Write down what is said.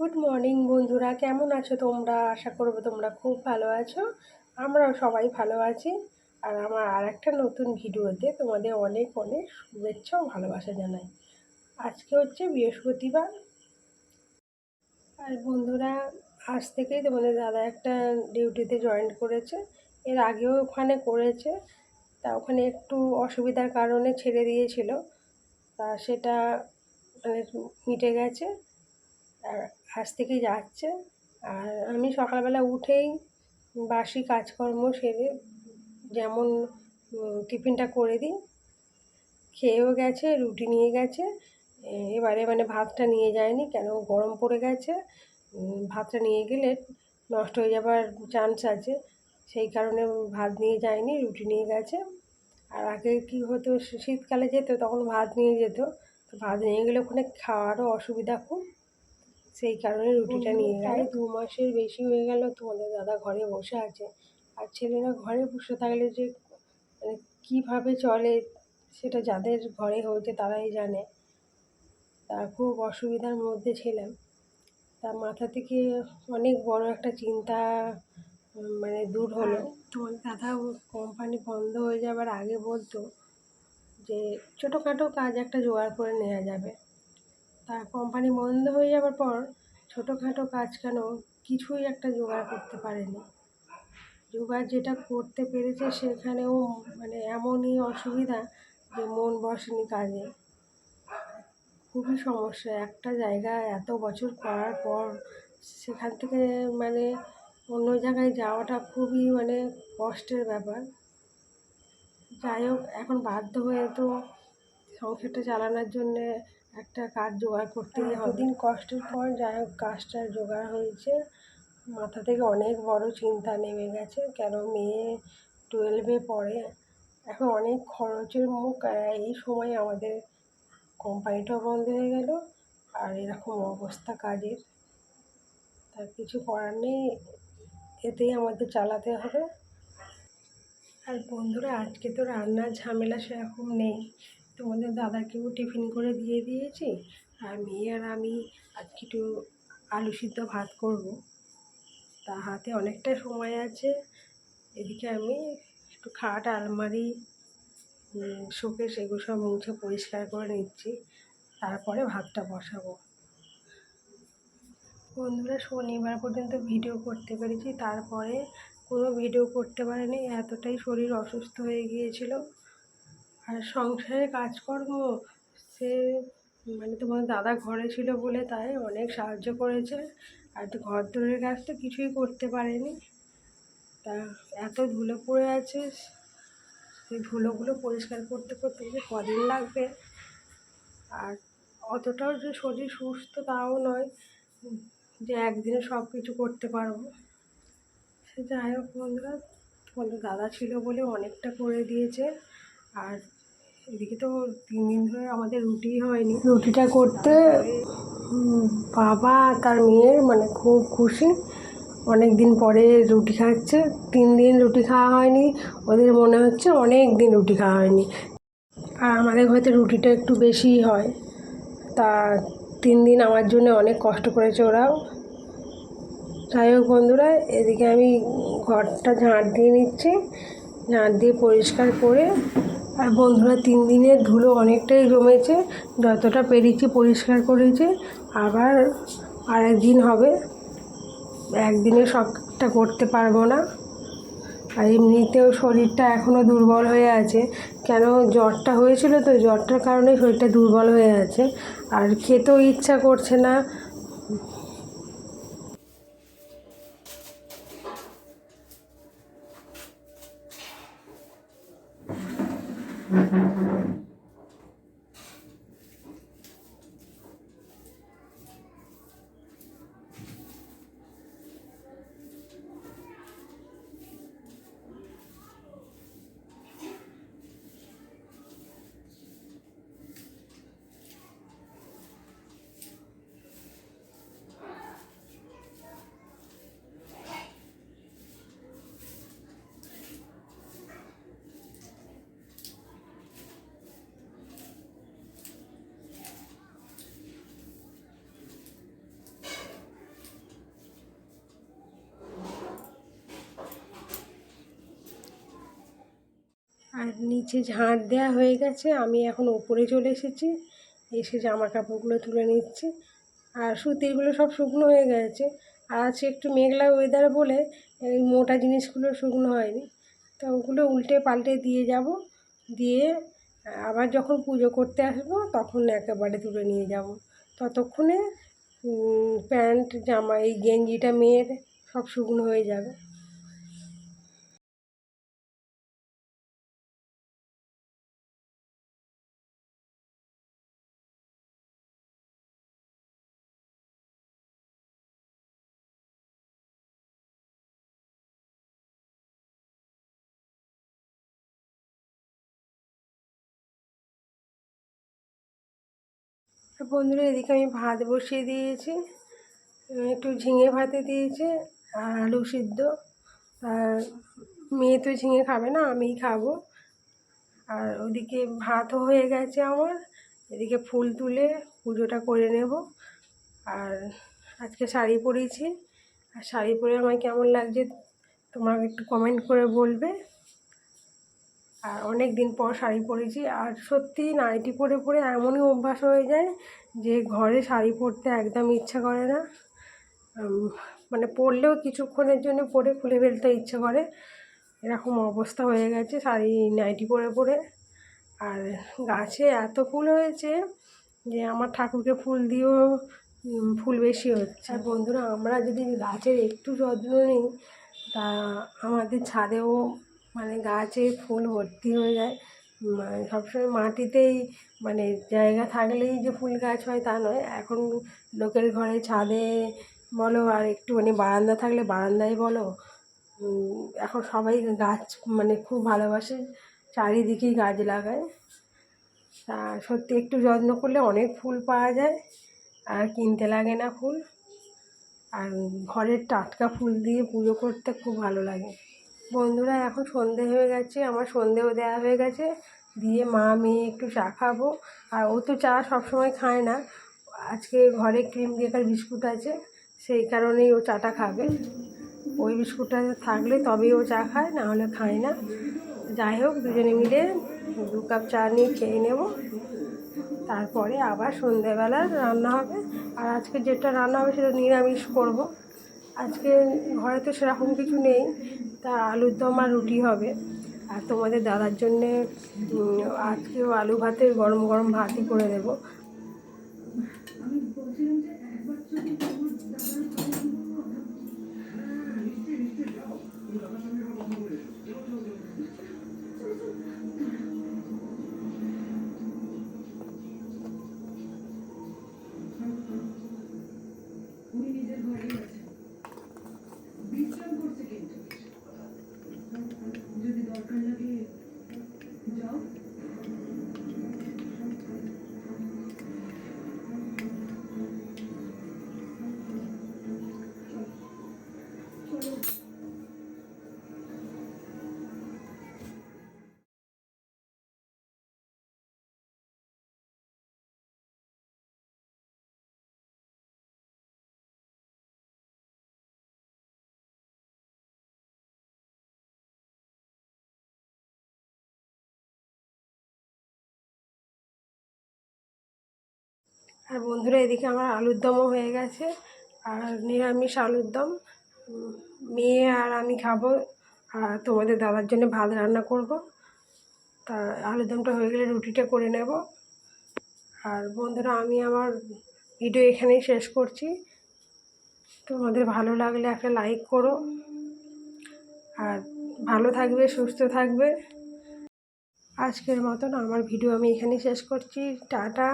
Good morning বন্ধুরা। কেমন আছো তোমরা? আশা করব তোমরা খুব ভালো আছো। আমরাও সবাই ভালো আছি। আর আমার আর একটা নতুন ভিডিওতে তোমাদের অনেক অনেক শুভেচ্ছা ও ভালোবাসা জানাই। আজকে হচ্ছে বৃহস্পতিবার। আর বন্ধুরা, আজ থেকেই তোমাদের দাদা একটা ডিউটিতে জয়েন করেছে। এর আগেও ওখানে করেছে। তা ওখানে একটু অসুবিধার কারণে ছেড়ে দিয়েছিল। তা সেটা মানে মিটে গেছে। আর আজ থেকে যাচ্ছে। আর আমি সকালবেলা উঠেই বাসি কাজকর্ম সেরে যেমন টিফিনটা করে দিই, খেয়েও গেছে, রুটি নিয়ে গেছে। এবারে মানে ভাতটা নিয়ে যায়নি, কেন গরম পড়ে গেছে। ভাতটা নিয়ে গেলে নষ্ট হয়ে যাবার চান্স আছে। সেই কারণে ভাত নিয়ে যায়নি, রুটি নিয়ে গেছে। আর আগে কী হতো, শীতকালে যেত, তখন ভাত নিয়ে যেত। তো ভাত নিয়ে গেলে ওখানে খাওয়ারও অসুবিধা খুব। সেই কারণে রুটিটা নিয়ে গেল। দু মাসের বেশি হয়ে গেল তোমাদের দাদা ঘরে বসে আছে। আর ছেলেরা ঘরে বসে থাকলে যে মানে কীভাবে চলে সেটা যাদের ঘরে হয়েছে তারাই জানে। তা খুব অসুবিধার মধ্যে ছিলাম। তা মাথা থেকে অনেক বড় একটা চিন্তা মানে দূর হলো। তোমার দাদা কোম্পানি বন্ধ হয়ে যাবার আগে বলতো যে ছোটোখাটো কাজ একটা জোগাড় করে নেওয়া যাবে। তা কোম্পানি বন্ধ হয়ে যাওয়ার পর ছোটোখাটো কাজ কেন কিছুই একটা জোগাড় করতে পারেনি। জোগাড় যেটা করতে পেরেছে সেখানেও মানে এমনই অসুবিধা যে মন বসেনি কাজে। খুবই সমস্যা। একটা জায়গা এত বছর করার পর সেখান থেকে মানে অন্য জায়গায় যাওয়াটা খুবই মানে কষ্টের ব্যাপার। যাই হোক, এখন বাধ্য হয়ে তো সংসারটা চালানোর জন্যে একটা কাজ জোগাড় করতেই হবে। দিন কষ্টের পর যাই হোক কাজটা জোগাড় হয়েছে। মাথা থেকে অনেক বড় চিন্তা নেমে গেছে কেন মেয়ে টুয়েলভে পড়ে। এখন অনেক খরচের মুখ এই সময় আমাদের কোম্পানিটাও বন্ধ হয়ে গেল আর এরকম অবস্থা কাজের। তার কিছু করার নেই এতেই আমাদের চালাতে হবে। আর বন্ধুরা আজকে তো রান্নার ঝামেলা সেরকম নেই। তোমাদের দাদাকেও টিফিন করে দিয়ে দিয়েছি। আর মেয়ে আর আমি আজকে একটু আলু সিদ্ধ ভাত করব। তা হাতে অনেকটা সময় আছে। এদিকে আমি একটু খাট, আলমারি শোকেস এগুলো সব মুছে পরিষ্কার করে নিচ্ছি। তারপরে ভাতটা বসাবো। বন্ধুরা, শনিবার পর্যন্ত ভিডিও করতে পেরেছি। তারপরে কোনো ভিডিও করতে পারিনি। এতটাই শরীর অসুস্থ হয়ে গিয়েছিল। আর সংসারের কাজকর্ম, সে মানে তোমার দাদা ঘরে ছিল বলে তাই অনেক সাহায্য করেছে। আর তো ঘর দোরের কাজ তো কিছুই করতে পারেনি। তা এত ধুলো পড়ে আছে, সেই ধুলোগুলো পরিষ্কার করতে করতে যে কদিন লাগবে? আর অতটাও যে শরীর সুস্থ তাও নয় যে একদিনে সব কিছু করতে পারব। সে যাই হোক বন্ধুরা, তোমাদের দাদা ছিল বলে অনেকটা করে দিয়েছে। আর এদিকে তো তিন দিন ধরে আমাদের রুটি হয়নি। রুটিটা করতে বাবা তার মেয়ের মানে খুব খুশি। অনেক দিন পরে রুটি খাচ্ছে, তিন দিন রুটি খাওয়া হয়নি। ওদের মনে হচ্ছে অনেক দিন রুটি খাওয়া হয়নি। আর আমাদের হয়তো রুটিটা একটু বেশিই হয়। তা তিন দিন আমার জন্য অনেক কষ্ট করেছে ওরাও। যাই হোক বন্ধুরা, এদিকে আমি ঘরটা ঝাঁট দিয়ে নিচ্ছি। ঝাঁট দিয়ে পরিষ্কার করে আর বন্ধুরা, তিন দিনের ধুলো অনেকটাই জমেছে, যতটা পেরেছি পরিষ্কার করেছি। আবার আরেক দিন হবে, একদিনে সবটা করতে পারব না। আর এমনিতেও শরীরটা এখনও দুর্বল হয়ে আছে। কেন, জ্বরটা হয়েছিল তো, জ্বরটার কারণে শরীরটা দুর্বল হয়ে আছে। আর খেতেও ইচ্ছা করছে না নিচে ঝাঁট দেওয়া হয়ে গেছে, আমি এখন ওপরে চলে এসেছি। এসে জামা কাপড়গুলো তুলে নিচ্ছি। আর সুতিরগুলো সব শুকনো হয়ে গেছে। আর আজকে একটু মেঘলা ওয়েদার বলে এই মোটা জিনিসগুলো শুকনো হয়নি। তো ওগুলো উল্টে পাল্টে দিয়ে যাব। দিয়ে আবার যখন পুজো করতে আসব, তখন একেবারে তুলে নিয়ে যাব। ততক্ষণে প্যান্ট, জামা, এই গেঞ্জিটা মেয়ের সব শুকনো হয়ে যাবে। বন্ধুরা, এদিকে আমি ভাত বসিয়ে দিয়েছি একটু ঝিঙে ভাতে দিয়েছি আর আলু সিদ্ধ। আর মেয়ে তো ঝিঙে খাবে না, আমিই খাব। আর ওদিকে ভাতও হয়ে গেছে আমার, এদিকে ফুল তুলে পুজোটা করে নেব। আর আজকে শাড়ি পরেছি, আর শাড়ি পরে আমার কেমন লাগছে তোমরা একটু কমেন্ট করে বলবে। আর অনেক দিন পর শাড়ি পরেছি। আর সত্যি নাইটি পরে পরে এমনই অভ্যাস হয়ে যায় যে ঘরে শাড়ি পরতে একদম ইচ্ছা করে না। মানে পরলেও কিছুক্ষণের জন্য পরে খুলে ফেলতে ইচ্ছে করে। এরকম অবস্থা হয়ে গেছে শাড়ি নাইটি পরে পরে। আর গাছে এত ফুল হয়েছে যে আমার ঠাকুরকে ফুল দিয়েও ফুল বেশি হচ্ছে। আর বন্ধুরা, আমরা যদি গাছের একটু যত্ন নিই, তা আমাদের ছাদেও মানে গাছে ফুল ভর্তি হয়ে যায়। মানে সবসময় মাটিতেই মানে জায়গা থাকলেই যে ফুল গাছ হয় তা নয়। এখন লোকের ঘরে ছাদে বলো আর একটুখানি বারান্দা থাকলে বারান্দায় বলো। এখন সবাই গাছ মানে খুব ভালোবাসে, চারিদিকেই গাছ লাগায়। তা সত্যি একটু যত্ন করলে অনেক ফুল পাওয়া যায়, আর কিনতে লাগে না ফুল। আর ঘরের টাটকা ফুল দিয়ে পুজো করতে খুব ভালো লাগে। বন্ধুরা, এখন সন্ধে হয়ে গেছে, আমার সন্ধেও দেওয়া হয়ে গেছে। দিয়ে মা, মেয়ে একটু চা খাব। আর ও তো চা সবসময় খায় না। আজকে ঘরে ক্রিম কেকার বিস্কুট আছে, সেই কারণেই ও চাটা খাবে। ওই বিস্কুটটা থাকলে তবেই ও চা খায়, না হলে খায় না। যাই হোক, দুজনে মিলে দু কাপ চা নিয়ে খেয়ে নেব। তারপরে আবার সন্ধেবেলা রান্না হবে। আর আজকে যেটা রান্না হবে সেটা নিরামিষ করব। আজকে ঘরে তো সেরকম কিছু নেই। তা আলুর দম আর রুটি হবে। আর তোমাদের দাদার জন্যে আজকেও আলু ভাতে গরম গরম ভাতই করে দেবো। আর বন্ধুরা এদিকে আমার আলুর দমও হয়ে গেছে আর নিরামিষ আলুর দম। মেয়ে আর আমি খাব আর তোমাদের দাদার জন্য ভাত রান্না করব। তা আলুর দমটা হয়ে গেলে রুটিটা করে নেব। আর বন্ধুরা আমি আমার ভিডিও এখানেই শেষ করছি। তোমাদের ভালো লাগলে একটা লাইক করো। আর ভালো থাকবে, সুস্থ থাকবে। আজকের মতন আমার ভিডিও আমি এখানেই শেষ করছি। টাটা।